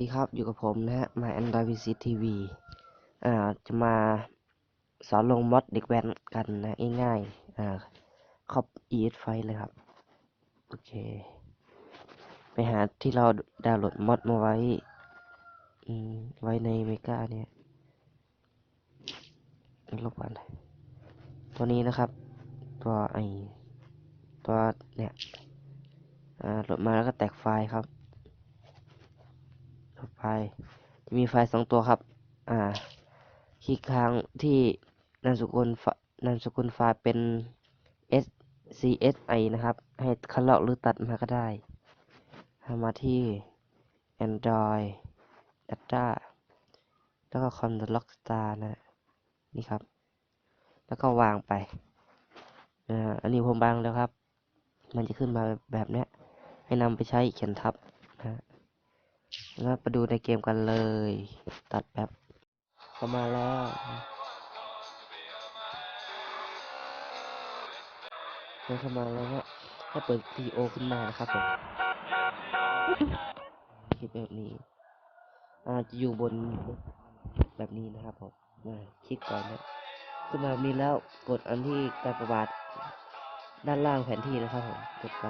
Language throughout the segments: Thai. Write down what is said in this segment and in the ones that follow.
ดีครับอยู่กับผมนะฮะมา Android VC TV อ่าจะมาสอนลงมอดเด็กแว้นกันนะง่ายๆอ่าครอบ ES ไฟเลยครับ โอเค ไปหาที่เราดาวน์โหลดมอดมาไว้อืมไว้ในเมกาเนี่ยลบกันตัวนี้นะครับ ตัวไอตัวเนี่ยอ่าโหลดมาแล้วก็แตกไฟล์ครับ ไฟล์จะมีไฟล์สองตัวครับ อ่า คลิกค้างที่นามสกุลไฟนามสกุลไฟล์เป็น SCSI นะครับ ให้คัดลอกหรือตัดมาก็ได้ทำมาที่ Android Data แล้วก็ Com Lock Star นะนี่ครับ แล้วก็วางไปอ่าอันนี้ผมวางแล้วครับ มันจะขึ้นมาแบบนี้ให้นำไปใช้เขียนทับ แล้วไปดูในเกมกันเลย ตัดแบบเข้ามาแล้วเมื่อเข้ามาแล้วก็ให้เปิดทีโอขึ้นมานะครับผมคลิปแบบนี้อ่าจะอยู่บนแบบนี้นะครับผมอ่าคลิกก่อนนะขึ้นมาแบบนี้แล้วกดอันที่การประบาดด้านล่างแผนที่นะครับผมกดไป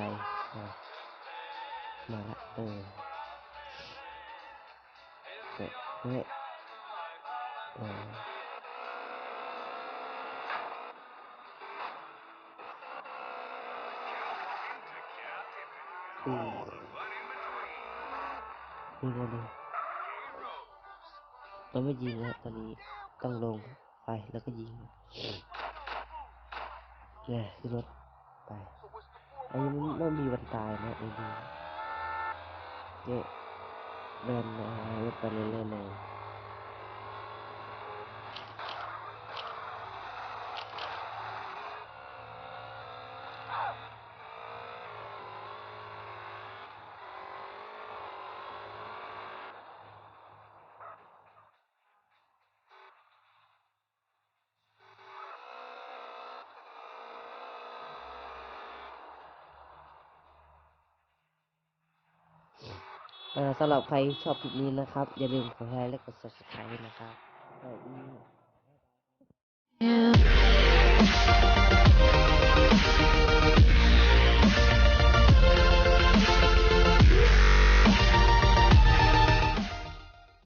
มาละเออ เฮ้ยเฮ้ยอืมนี่ก็ดีเราไม่ยิงแล้วตอนนี้ต้องลงไปแล้วก็ยิงเนี่ยขึ้นรถไปอันนี้มันไม่มีวันตายนะไอ้นี่เนี่ยเดินนะ รถไสำหรับใครชอบคลิปนี้นะครับ อย่าลืมกดไลค์และกด subscribe นะครับ